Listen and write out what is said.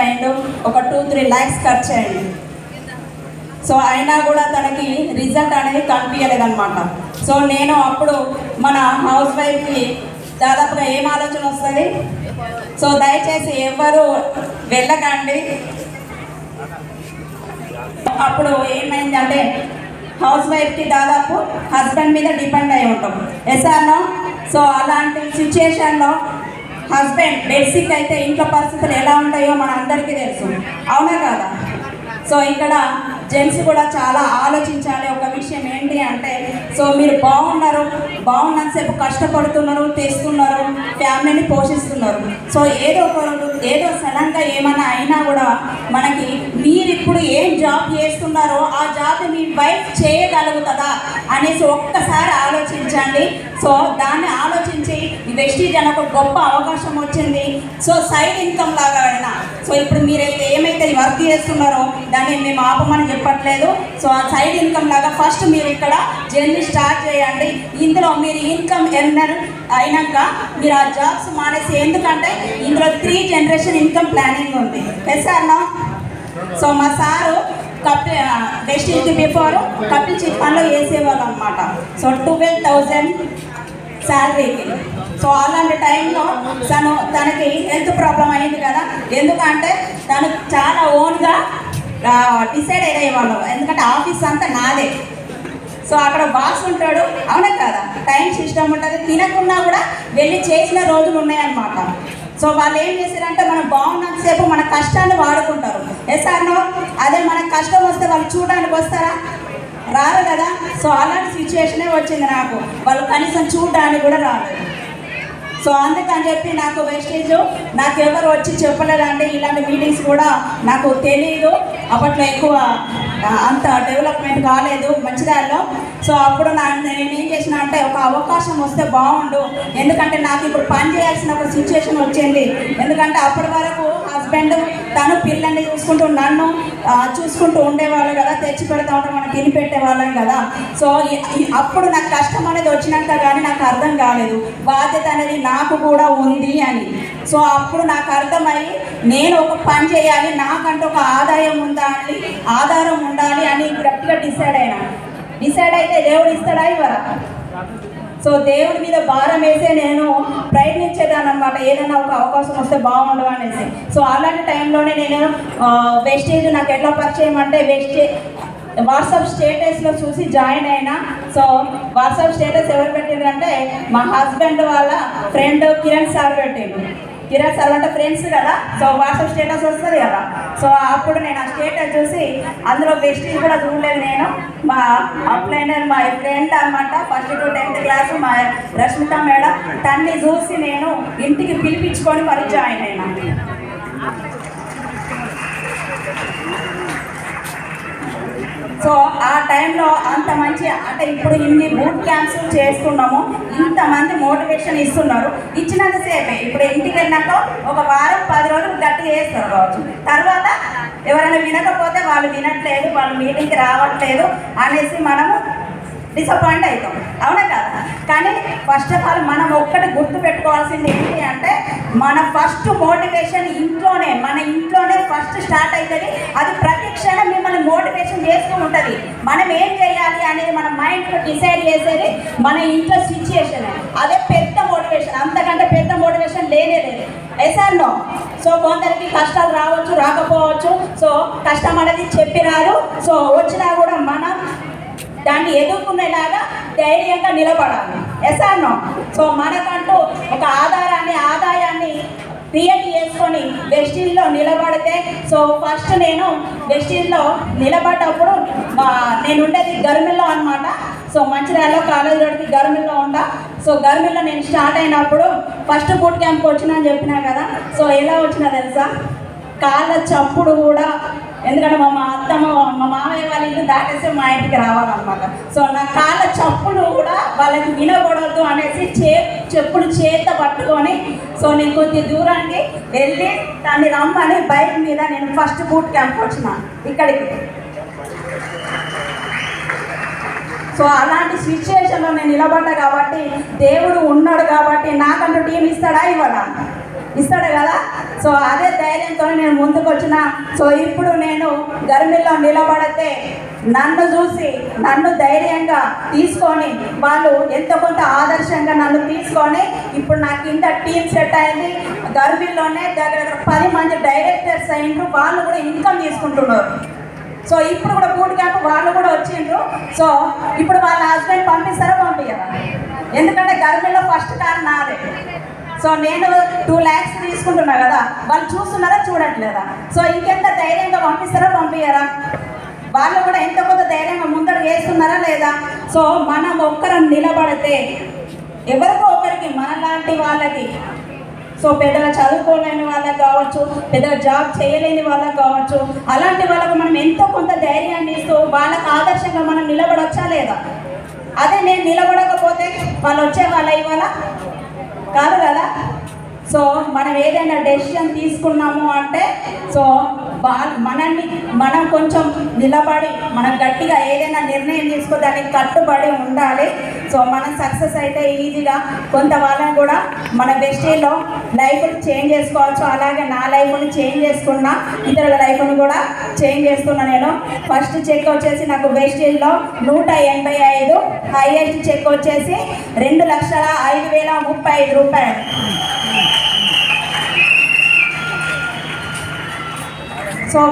And ఒక two three lakhs ఖర్చు అయింది సో అయినా కూడా తనకి రిజల్ట్ అనేది కనిపించలేదు అనమాట సో నేను అప్పుడు మన హౌస్ వైఫ్కి దాదాపుగా ఏం ఆలోచన వస్తుంది? సో దయచేసి ఎవరు వెళ్ళకండి. అప్పుడు ఏమైందంటే హౌస్ వైఫ్కి దాదాపు హస్బెండ్ మీద డిపెండ్ అయి ఉంటాం. ఎస్ఆర్నో సో అలాంటి సిచ్యుయేషన్లో హస్బెండ్ బేసిక్ అయితే ఇంట్లో పరిస్థితులు ఎలా ఉంటాయో మన అందరికీ తెలుసు. అవునా కదా? సో ఇక్కడ జెంట్స్ కూడా చాలా ఆలోచించాలి ఒక విషయం ఏంటి అంటే సో మీరు బాగున్నారు. బాగున్నంతసేపు కష్టపడుతున్నారు తెస్తున్నారు ఫ్యామిలీని పోషిస్తున్నారు. సో ఏదో ఒక రోజు ఏదో సడన్గా ఏమైనా అయినా కూడా మనకి మీరు ఇప్పుడు ఏం జాబ్ చేస్తున్నారో ఆ జాబ్ మీ వైఫ్ చేయగలుగుతుందా అనేసి ఒక్కసారి ఆలోచించండి. సో దాన్ని ఆలోచించి ఈ వెస్టీజ్ అని ఒక గొప్ప అవకాశం వచ్చింది. సో సైడ్ ఇన్కమ్ లాగా అయినా. సో ఇప్పుడు మీరైతే ఏమైతే వర్క్ చేస్తున్నారో. దాన్ని మేము ఆపమని చెప్పట్లేదు. సో ఆ సైడ్ ఇన్కమ్ లాగా ఫస్ట్ మీరు ఇక్కడ జర్నీ స్టార్ట్ చేయండి. ఇందులో మీరు ఇన్కమ్ ఎర్నర్ అయినాక మీరు ఆ జాబ్స్ మానేసి ఎందుకంటే ఇందులో త్రీ జనరేషన్ ఇన్కమ్ ప్లానింగ్ ఉంది. ఎస్ అన్నా సో మా sir Kapil Vestige before Kapil chit ఫండ్లో వేసేవాళ్ళు అనమాట సో ట్వెల్వ్ థౌజండ్ శాలరీకి సో అలాంటి టైంలో తను తనకి హెల్త్ ప్రాబ్లం అయింది కదా. ఎందుకంటే తను చాలా ఓన్గా డిసైడ్ అయ్యేవాళ్ళం ఎందుకంటే ఆఫీస్ అంతా నాదే. సో అక్కడ బాస్ ఉంటాడు. అవునా కదా? టైం సిస్టమ్ ఉంటుంది. తినకున్నా కూడా వెళ్ళి చేసిన రోజులు ఉన్నాయన్నమాట. సో వాళ్ళు ఏం చేశారంటే మనం బాగున్నంతసేపు మన కష్టాన్ని వాడుకుంటారు. ఎస్ అన్నో అదే మనకు కష్టం వస్తే వాళ్ళు చూడడానికి వస్తారా? రారు కదా. సో అలాంటి సిచ్యువేషనే వచ్చింది నాకు. వాళ్ళు కనీసం చూడడానికి కూడా రాలేదు. సో అందుకని చెప్పి నాకు వెస్టేజ్ నాకు ఎవరు వచ్చి చెప్పలేదండి. ఇలాంటి మీటింగ్స్ కూడా నాకు తెలియదు అప్పట్లో ఎక్కువ అంత డెవలప్మెంట్ కాలేదు. మంచిర్యాలలో సో అప్పుడు నా నేను ఏం చేసిన అంటే ఒక అవకాశం వస్తే బాగుండు. ఎందుకంటే నాకు ఇప్పుడు పని చేయాల్సిన ఒక సిచ్యువేషన్ వచ్చింది. ఎందుకంటే అప్పటి వరకు పిల్లల్ని చూసుకుంటూ నన్ను చూసుకుంటూ ఉండేవాళ్ళు కదా తెచ్చి పెడతా ఉంటే మనం తిని పెట్టేవాళ్ళం కదా. సో అప్పుడు నాకు కష్టం అనేది వచ్చినాక కానీ నాకు అర్థం కాలేదు. బాధ్యత అనేది నాకు కూడా ఉంది అని. సో అప్పుడు నాకు అర్థమై నేను ఒక పని చేయాలి నాకంటూ ఒక ఆదాయం ఉందా అని ఆధారం ఉండాలి అని గట్టిగా డిసైడ్ అయినా. డిసైడ్ అయితే దేవుడు ఇస్తాడా ఇవ్వరా సో దేవుడి మీద భారం వేసే నేను ప్రయత్నించేదాన్ని అనమాట ఏదైనా ఒక అవకాశం వస్తే బాగుండు అనేసి. సో అలాంటి టైంలోనే నేను వెస్టేజ్ నాకు ఎట్లా పరిచయం అంటే వెస్టేజ్ వాట్సాప్ స్టేటస్లో చూసి జాయిన్ అయినా. సో వాట్సాప్ స్టేటస్ ఎవరు పెట్టిండ్రంటే మా హస్బెండ్ వాళ్ళ ఫ్రెండ్ కిరణ్ సార్ పెట్టిండు. కిరణ్ సార్ అంటే ఫ్రెండ్స్ కదా. సో వాట్సాప్ స్టేటస్ వస్తుంది కదా. సో అప్పుడు నేను ఆ స్టేటస్ చూసి అందులో బెస్ట్ కూడా చూడలేదు నేను. మా అప్లైనర్ మా ఫ్రెండ్ అనమాట ఫస్ట్ టు టెన్త్ క్లాస్ మా రష్మిత మేడం. తన్ని చూసి నేను ఇంటికి పిలిపించుకొని మరి జాయిన్ అయినా. సో ఆ టైంలో అంత మంచి అంటే ఇప్పుడు ఇన్ని బూట్ క్యాంప్స్ చేస్తున్నాము ఇంతమంది మోటివేషన్ ఇస్తున్నారు. ఇచ్చినంతసేపే ఇప్పుడు ఇంటికి వెళ్ళినాక ఒక వారం పది రోజులు గట్టిగా చేస్తారు కావచ్చు. తర్వాత ఎవరైనా వినకపోతే వాళ్ళు వినట్లేదు వాళ్ళు మీటింగ్కి రావట్లేదు అనేసి మనము డిసప్పాయింట్ అవుతాం. అవునా కదా? కానీ ఫస్ట్ ఆఫ్ ఆల్ మనం ఒక్కటి గుర్తు పెట్టుకోవాల్సింది ఏంటి అంటే మన ఫస్ట్ మోటివేషన్ ఇంట్లోనే మన ఇంట్లోనే ఫస్ట్ స్టార్ట్ అవుతుంది అది ప్రతి క్షణం మిమ్మల్ని మోటివేషన్ చేస్తూ ఉంటుంది. మనం ఏం చేయాలి అనేది మన మైండ్ డిసైడ్ చేసేది మన ఇంట్లో సిచ్యుయేషన్ అదే పెద్ద మోటివేషన్ అంతకంటే పెద్ద మోటివేషన్ లేనే లేదు. నో సో కొందరికి కష్టాలు రావచ్చు రాకపోవచ్చు. సో కష్టం అనేది చెప్పినారు. సో వచ్చినా కూడా మనం దాన్ని ఎదుర్కొనేలాగా ధైర్యంగా నిలబడాలి. ఎస్ నో సో మనకంటూ ఒక ఆధారాన్ని ఆదాయాన్ని క్రియేట్ చేసుకొని వెస్టిన్లో నిలబడితే సో ఫస్ట్ నేను వెస్టిల్లో నిలబడ్డప్పుడు నేను ఉండేది గర్మిల్లో అనమాట సో మంచిర్యాలలో కాలేజ్ రోడ్కి గర్మిల్లో ఉంటా సో గర్మిల్లో నేను స్టార్ట్ అయినప్పుడు ఫస్ట్ బూట్ క్యాంప్కి వచ్చినా అని చెప్పినా కదా. సో ఎలా వచ్చినా తెలుసా? కాళ్ళ చప్పుడు కూడా ఎందుకంటే మా మా అత్తమ్మ మా మామయ్య వాళ్ళ ఇల్లు దాటేస్తే మా ఇంటికి రావాలన్నమాట. సో నా కాళ్ళ చెప్పులు కూడా వాళ్ళకి వినకూడదు అనేసి చే చెప్పులు చేత పట్టుకొని సో నేను కొద్ది దూరానికి వెళ్ళి దాన్ని రమ్మని బైక్ మీద నేను ఫస్ట్ బూట్ క్యాంప్ వచ్చిన ఇక్కడికి. సో అలాంటి సిచ్యువేషన్లో నేను నిలబడ్డా కాబట్టి దేవుడు ఉన్నాడు కాబట్టి నాకంటూ టీం ఇస్తాడా ఇవ్వడా? ఇస్తాడు కదా? సో అదే ధైర్యంతో నేను ముందుకు వచ్చిన. సో ఇప్పుడు నేను గర్మిల్లో నిలబడితే నన్ను చూసి నన్ను ధైర్యంగా తీసుకొని వాళ్ళు ఎంత కొంత ఆదర్శంగా నన్ను తీసుకొని ఇప్పుడు నా కింద టీం సెట్ అయింది. గర్మిల్లోనే దగ్గర దగ్గర పది మంది డైరెక్టర్స్ అయిండ్రు వాళ్ళు కూడా ఇన్కమ్ తీసుకుంటున్నారు. సో ఇప్పుడు కూడా బూట్ క్యాంప్ వాళ్ళు కూడా వచ్చిండ్రు. సో ఇప్పుడు వాళ్ళ హస్బెండ్ పంపిస్తారా పంపించరా ఎందుకంటే గర్భిణిలో ఫస్ట్ కార్ నాదే. సో నేను టూ ల్యాక్స్ తీసుకుంటున్నా కదా. వాళ్ళు చూస్తున్నారా చూడట్లేదా సో ఇంకెంత ధైర్యంగా పంపిస్తారా పంపించారా వాళ్ళు కూడా ఎంత కొంత ధైర్యంగా ముందడు వేస్తున్నారా లేదా? సో మనం ఒక్కరం నిలబడితే ఎవరికో ఒకరికి మనలాంటి వాళ్ళకి సో పెద్దలు చదువుకోలేని వాళ్ళకి కావచ్చు పెద్దగా జాబ్ చేయలేని వాళ్ళకి కావచ్చు అలాంటి వాళ్ళకు మనం ఎంతో కొంత ధైర్యాన్ని ఇస్తూ వాళ్ళకు ఆదర్శంగా మనం నిలబడొచ్చా లేదా? అదే నేను నిలబడకపోతే వాళ్ళు వచ్చే వాళ్ళ ఇవాళ కాదు కదా. సో మనం ఏదైనా డెసిషన్ తీసుకున్నాము అంటే సో బా మనల్ని మనం కొంచెం నిలబడి మనం గట్టిగా ఏదైనా నిర్ణయం తీసుకో దానికి కట్టుబడి ఉండాలి. సో మనం సక్సెస్ అయితే ఈజీగా కొంత వాళ్ళని కూడా మన బెస్టీలో లైఫ్ని చేంజ్ చేసుకోవచ్చు. అలాగే నా లైఫ్ని చేంజ్ చేసుకున్నా ఇతరుల లైఫ్ని కూడా చేంజ్ చేస్తున్నా నేను. ఫస్ట్ చెక్ వచ్చేసి నాకు బెస్టీల్లో నూట ఎనభై ఐదు హైయెస్ట్ చెక్ వచ్చేసి రెండు లక్షల ఐదు వేల ముప్పై ఐదు రూపాయలు. సో